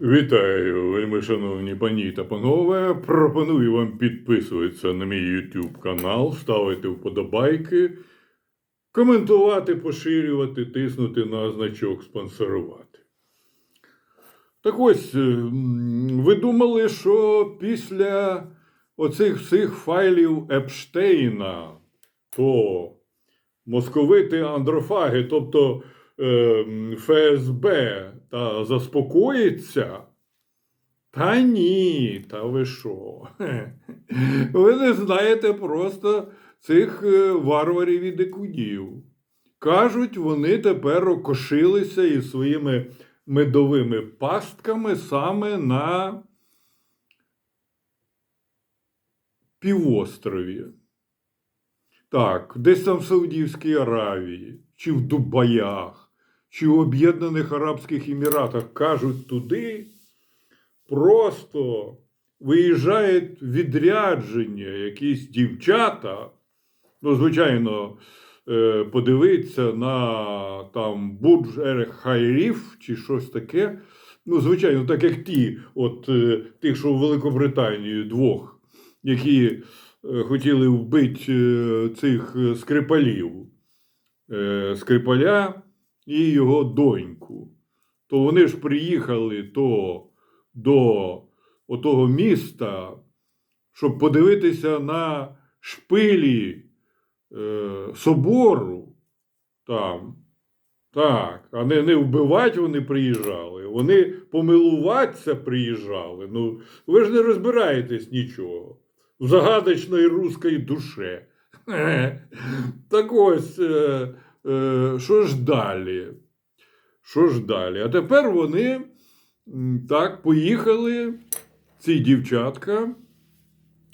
Вітаю, вельми шановні пані та панове. Пропоную вам підписуватися на мій YouTube канал, ставити вподобайки, коментувати, поширювати, тиснути на значок спонсорувати. Так ось, е, ви думали, що після оцих всіх файлів Епштейна, то московити андрофаги, тобто ФСБ, та заспокоїться? Та ні, та ви що? Ви не знаєте просто цих е, варварів і дикунів. Кажуть, вони тепер окошилися із своїми медовими пастками саме на півострові. Так, десь там в Саудівській Аравії, чи в Дубаях, чи в Об'єднаних Арабських Еміратах кажуть туди, просто виїжджають відрядження, якісь дівчата. Ну, звичайно, е, подивитися на там Бурдж Ер Хайріф чи щось таке. Ну, звичайно, так як ті, от е, тих, що в Великобританії двох, які е, хотіли вбити цих скрипалів, скрипаля і його доньку. То вони ж приїхали то до отого міста, щоб подивитися на шпилі е, собору там. Так, а не, не вбивати вони приїжджали, вони помилуватися приїжджали. Ну, ви ж не розбираєтесь нічого в загадочної руської душе. Так ось, е, що ж далі? Що ж далі? А тепер вони так поїхали, ці дівчатка,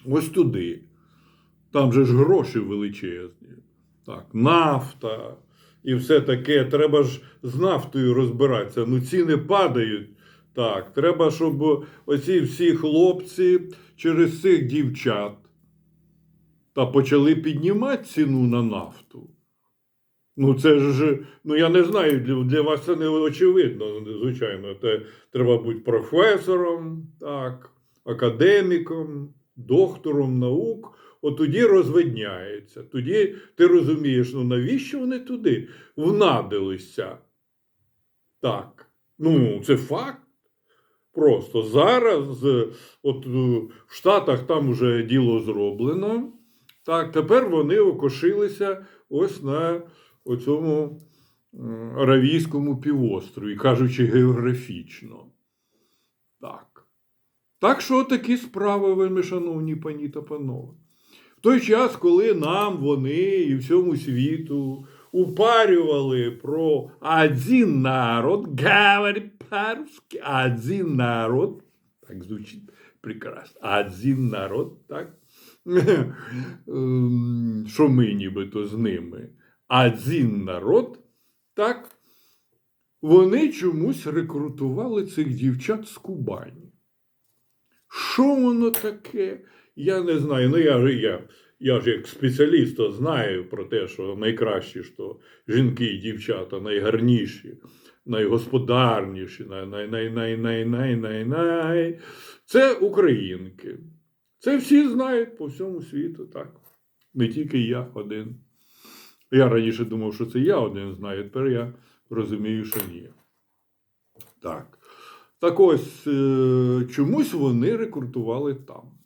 ось туди. Там же ж гроші величезні. Так, нафта і все таке. Треба ж з нафтою розбиратися. Ну, ціни падають. Так, треба, щоб оці всі хлопці через цих дівчат та почали піднімати ціну на нафту. Ну, це ж, ну я не знаю, для, для вас це не очевидно, звичайно. Те, треба бути професором, так, академіком, доктором наук. От тоді розвидняється. Тоді ти розумієш, ну навіщо вони туди внадилися? Так. Ну, це факт. Просто зараз, от е, в Штатах там вже діло зроблено. Так, тепер вони окошилися ось на оцьому м, Аравійському півострові, кажучи географічно. Так. Так що такі справи, вельми шановні пані та панове. В той час, коли нам вони і всьому світу упарювали про один народ, говорить по-русски, один народ, так звучить прекрасно, один народ, так? Ем, Що ми нібито з ними один народ, так, вони чомусь рекрутували цих дівчат з Кубані. Що воно таке? Я не знаю. Ну, я ж я, я ж як спеціаліст знаю про те, що найкраще, що жінки і дівчата найгарніші. Найгосподарніші, най-най-най-най-най-най-най. Це українки. Це всі знають по всьому світу, так. Не тільки я один. Я раніше думав, що це я один знаю, тепер я розумію, що ні. Так. Так ось, е, чомусь вони рекрутували там.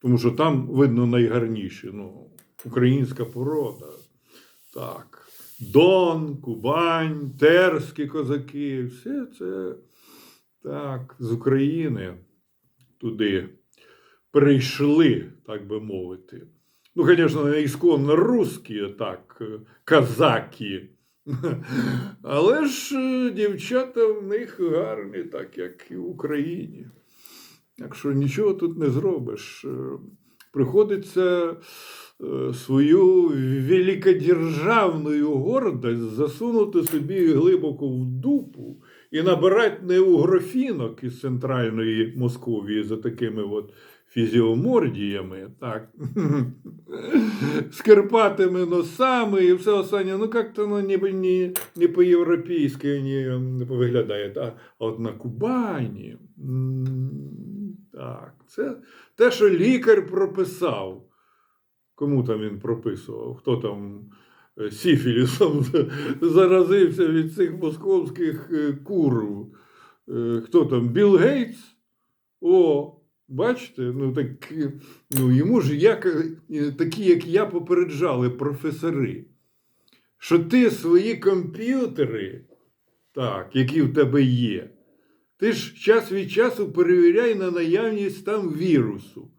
Тому що там, видно, найгарніші. Ну, українська порода. Так. Дон, Кубань, терські козаки. Все це так, з України туди прийшли, так би мовити. Ну, не ісконно русські, так, казаки. Але ж е, дівчата в них гарні, так як і в Україні. Так що нічого тут не зробиш. Е, Приходиться е, свою великодержавну гордость засунути собі глибоко в дупу і набирати не у графінок із центральної Московії за такими от фізіомордіями, так, з носами і все останнє. Ну, як-то ну, ніби не, не по-європейськи не виглядає. А от на Кубані, так, це те, що лікар прописав. Кому там він прописував? Хто там е, сіфілісом заразився від цих московських е, кур? Е, Хто там? Білл Гейтс? О, бачите, ну так ну, йому ж як, е, такі, як я, попереджали професори, що ти свої комп'ютери, так, які в тебе є, ти ж час від часу перевіряй на наявність там вірусу.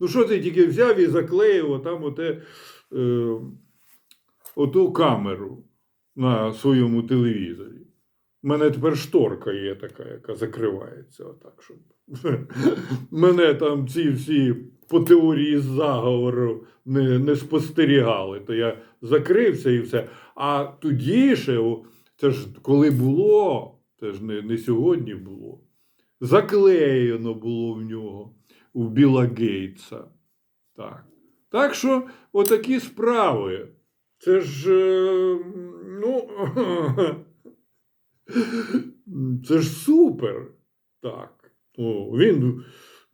Ну, що ти тільки взяв і заклеїв отам оте, е, оту камеру на своєму телевізорі. Мене тепер шторка є така, яка закривається отак, щоб мене там ці всі по теорії заговору не, не спостерігали. То я закрився і все. А тоді ще, це ж коли було, це ж не, не сьогодні було, заклеєно було в нього у Біла Гейтса. Так. Так що отакі справи. Це ж, е, ну, це ж супер. Так. О, він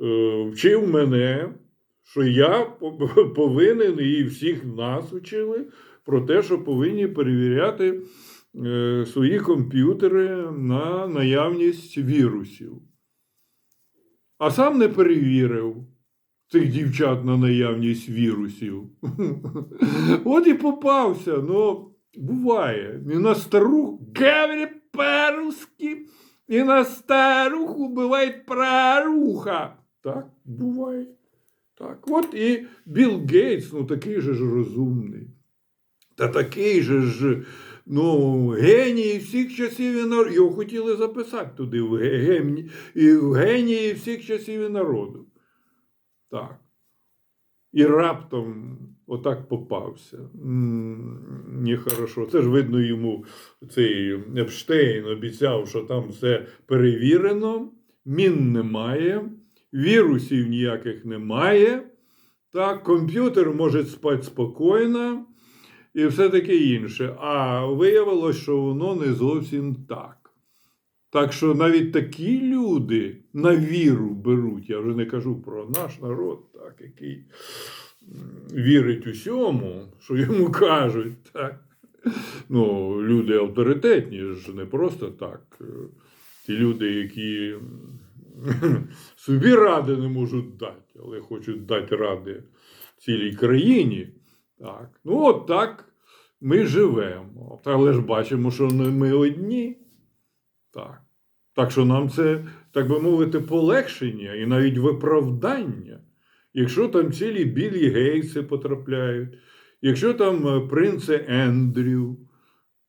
е, вчив мене, що я повинен і всіх нас вчили про те, що повинні перевіряти е, свої комп'ютери на наявність вірусів. А сам не перевірив цих дівчат на наявність вірусів. От і попався. Ну, буває. І на стару говорить по-русски, і на старуху буває праруха. Так, буває. Так, от і Білл Гейтс, ну такий же ж розумний. Та такий же ж, ну, геній всіх часів і народу. Його хотіли записати туди, в ге- гемні- і в генії всіх часів і народу. Так. І раптом отак попався. Нехорошо. Це ж видно йому цей Епштейн обіцяв, що там все перевірено, мін немає, вірусів ніяких немає. Так, комп'ютер може спати спокійно і все таке інше. А виявилось, що воно не зовсім так. Так що навіть такі люди на віру беруть, я вже не кажу про наш народ, так, який вірить усьому, що йому кажуть. Так. Ну, люди авторитетні ж не просто так. Ті люди, які собі ради не можуть дати, але хочуть дати ради цілій країні. Так. Ну, от так ми живемо. Але ж бачимо, що ми одні. Так. Так що нам це, так би мовити, полегшення і навіть виправдання. Якщо там цілі білі гейси потрапляють, якщо там е, принце Ендрю,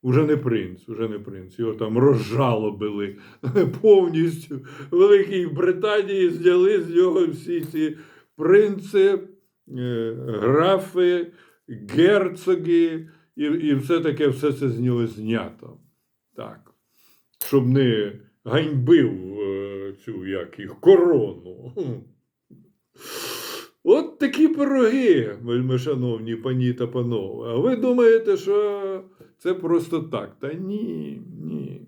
уже не принц, уже не принц, його там розжалобили повністю. Великій Британії зняли з нього всі ці принци, е, графи, герцоги, і, і все таке все це з нього знято. Так. Щоб не ганьбив е, цю як їх корону. От такі пироги, вельмишановні пані та панове. А ви думаєте, що це просто так? Та ні, ні.